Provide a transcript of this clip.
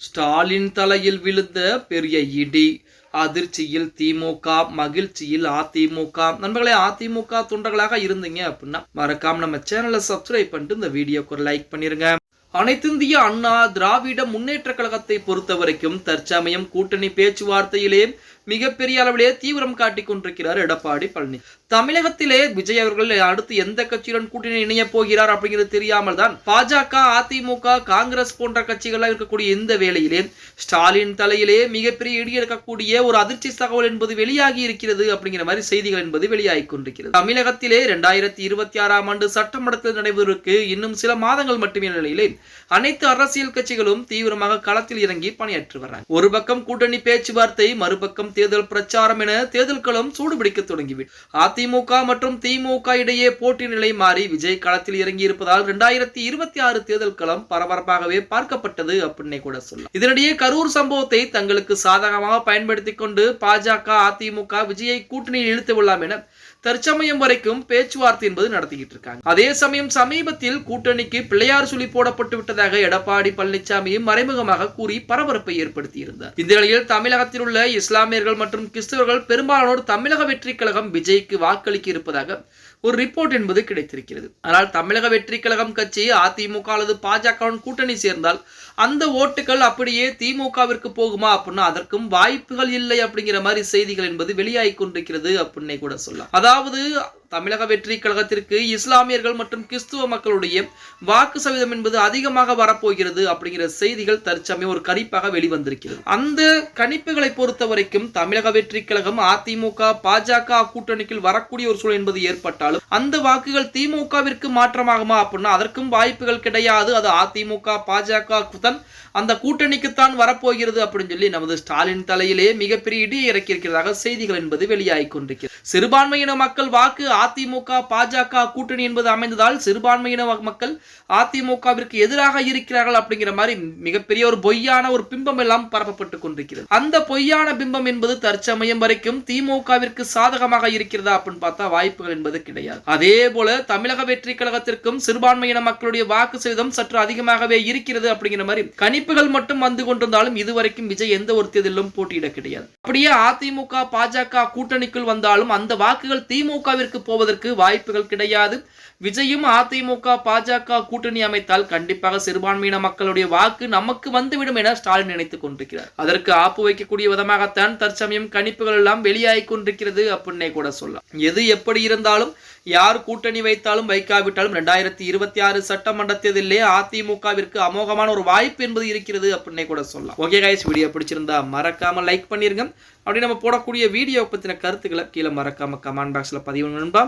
ஸ்டாலின் தலையில் விழுந்த பெரிய இடி அதிர்ச்சியில் திமுக மகிழ்ச்சியில் அதிமுக. நண்பர்களே அதிமுக தொண்டர்களாக இருந்தீங்க அப்படின்னா மறக்காம நம்ம சேனலை சப்ஸ்கிரைப் பண்ணிட்டு இந்த வீடியோக்கு ஒரு லைக் பண்ணிருங்க. அனைத்திந்திய அண்ணா திராவிட முன்னேற்ற கழகத்தை பொறுத்த வரைக்கும் தற்சமயம் கூட்டணி பேச்சுவார்த்தையிலே மிகப்பெரிய அளவிலே தீவிரம் காட்டிக் கொண்டிருக்கிறார் எடப்பாடி பழனி. தமிழகத்திலே விஜய் அவர்கள் அடுத்து எந்த கட்சியுடன் கூட்டணி இணைய போகிறார் அப்படிங்கிறது தெரியாமல் தான் பாஜக அதிமுக காங்கிரஸ் போன்ற கட்சிகள்லாம் இருக்கக்கூடிய இந்த வேளையிலே ஸ்டாலின் தலையிலே மிகப்பெரிய இடி எடுக்கக்கூடிய ஒரு அதிர்ச்சி தகவல் என்பது வெளியாகி இருக்கிறது அப்படிங்கிற மாதிரி செய்திகள் என்பது வெளியாகி கொண்டிருக்கிறது. தமிழகத்திலே இரண்டாயிரத்தி இருபத்தி ஆறாம் ஆண்டு சட்டமன்றத்தில் நடைபெறுவதற்கு இன்னும் சில மாதங்கள் மட்டுமே நிலையிலே அனைத்து அரசியல் கட்சிகளும் தீவிரமாக களத்தில் இறங்கி பணியாற்றி வர்றாங்க. ஒரு பக்கம் கூட்டணி பேச்சுவார்த்தை மறுபக்கம் தேர்தல் பிரச்சாரம் என தேர்தல் களம் சூடுபிடிக்க தொடங்கிவிடும் அதிமுக மற்றும் திமுக இடையே போட்டி நிலை மாறி விஜய் களத்தில் இறங்கி இருப்பதால் இரண்டாயிரத்தி இருபத்தி ஆறு தேர்தல் களம் பரபரப்பாகவே பார்க்கப்பட்டது அப்படின்னே கூட சொல்லலாம். இதனிடையே கரூர் சம்பவத்தை தங்களுக்கு சாதகமாக பயன்படுத்திக் கொண்டு பாஜக அதிமுக விஜயை கூட்டணியில் இழுத்து விடலாம் என தற்சமயம் வரைக்கும் பேச்சுவார்த்தை என்பது நடத்திக்கிட்டு இருக்காங்க. அதே சமயம் சமீபத்தில் கூட்டணிக்கு பிள்ளையார் சுழி போடப்பட்டு விட்டதாக எடப்பாடி பழனிசாமி மறைமுகமாக கூறி பரபரப்பை ஏற்படுத்தி இருந்தார் இந்த நிலையில் தமிழகத்தில் உள்ள இஸ்லாமியர்கள் மற்றும் கிறிஸ்தவர்கள் பெரும்பாலானோர் தமிழக வெற்றி கழகம் விஜய்க்கு வாக்களிக்க இருப்பதாக ஒரு ரிப்போர்ட் என்பது கிடைத்திருக்கிறது. ஆனால் தமிழக வெற்றி கழகம் கட்சி அதிமுக அல்லது பாஜகவுடன் கூட்டணி சேர்ந்தால் அந்த ஓட்டுகள் அப்படியே திமுகவிற்கு போகுமா அப்படின்னா அதற்கும் வாய்ப்புகள் இல்லை அப்படிங்கிற மாதிரி செய்திகள் என்பது வெளியாகி கொண்டிருக்கிறது அப்படின்னே கூட சொல்லலாம். அதாவது தமிழக வெற்றி கழகத்திற்கு இஸ்லாமியர்கள் மற்றும் கிறிஸ்துவ மக்களுடைய வாக்கு சதவீதம் என்பது அதிகமாக வரப்போகிறது அப்படிங்கிற செய்திகள் தற்சமயம் ஒரு கணிப்பாக வெளிவந்திருக்கிறது. அந்த கணிப்புகளை பொறுத்த வரைக்கும் தமிழக வெற்றி கழகம் அதிமுக பாஜக கூட்டணிக்குள் வரக்கூடிய ஒரு சூழல் என்பது இருந்தாலும் அந்த வாக்குகள் திமுகவிற்கு மாற்றமாகுமா அப்படின்னா அதற்கும் வாய்ப்புகள் கிடையாது. அது அதிமுக பாஜக குதன் அந்த கூட்டணிக்குத்தான் வரப்போகிறது அப்படின்னு சொல்லி நமது ஸ்டாலின் தலையிலே மிகப்பெரிய இடி இறக்கியிருக்கிறதாக செய்திகள் என்பது வெளியாகி கொண்டிருக்கிறது. சிறுபான்மையின மக்கள் வாக்கு அதிமுக பாஜக கூட்டணி என்பது அமைந்ததால் சிறுபான்மையின மக்கள் அதிமுகவிற்கு எதிராக இருக்கிறார்கள் அப்படிங்கிற மாதிரி மிகப்பெரிய ஒரு பொய்யான ஒரு பிம்பம் எல்லாம் பரப்பப்பட்டு கொண்டிருக்கிறது. அந்த பொய்யான பிம்பம் என்பது தற்சமயம் வரைக்கும் திமுகவிற்கு சாதகமாக இருக்கிறதா அப்படின்னு பார்த்தா வாய்ப்புகள் என்பது கிடையாது. அதே போல தமிழக வெற்றி கழகத்திற்கும் சிறுபான்மையின மக்களுடைய வாக்கு சேதம் சற்று அதிகமாகவே இருக்கிறது அப்படிங்கிற மாதிரி கணிப்புகள் மட்டும் வந்து கொண்டிருந்தாலும் இதுவரைக்கும் விஜய் எந்த ஒரு தேர்தலிலும் போட்டியிட கிடையாது. அப்படியே அதிமுக பாஜக கூட்டணிக்குள் வந்தாலும் அந்த வாக்குகள் திமுகவிற்கு போவதற்கு வாய்ப்புகள் கிடையாது. விஜயும் அதிமுக பாஜக கூட்டணி அமைத்தால் கண்டிப்பாக சிறுபான்மையின மக்களுடைய வாக்கு நமக்கு வந்துவிடும் என ஸ்டாலின் நினைத்துக் கொண்டிருக்கிறார். அதற்கு ஆப்பு வைக்கக்கூடிய விதமாகத்தான் தற்சமயம் கணிப்புகள் எல்லாம் வெளியாகி கொண்டிருக்கிறது அப்படின்னே கூட சொல்லலாம். எது எப்படி இருந்தாலும் யார் கூட்டணி வைத்தாலும் வைக்காவிட்டாலும் ரெண்டாயிரத்தி இருபத்தி ஆறு சட்டமன்ற தேர்தலிலே அதிமுகவிற்கு அமோகமான ஒரு வாய்ப்பு என்பது இருக்கிறது அப்படின்னே கூட சொல்லலாம். ஓகே காய்ஸ் வீடியோ பிடிச்சிருந்தா மறக்காம லைக் பண்ணிருங்க. அப்படி நம்ம போடக்கூடிய வீடியோ பத்தின கருத்துக்களை கீழே மறக்காம கமெண்ட் பாக்ஸ்ல பதிவு நண்பா.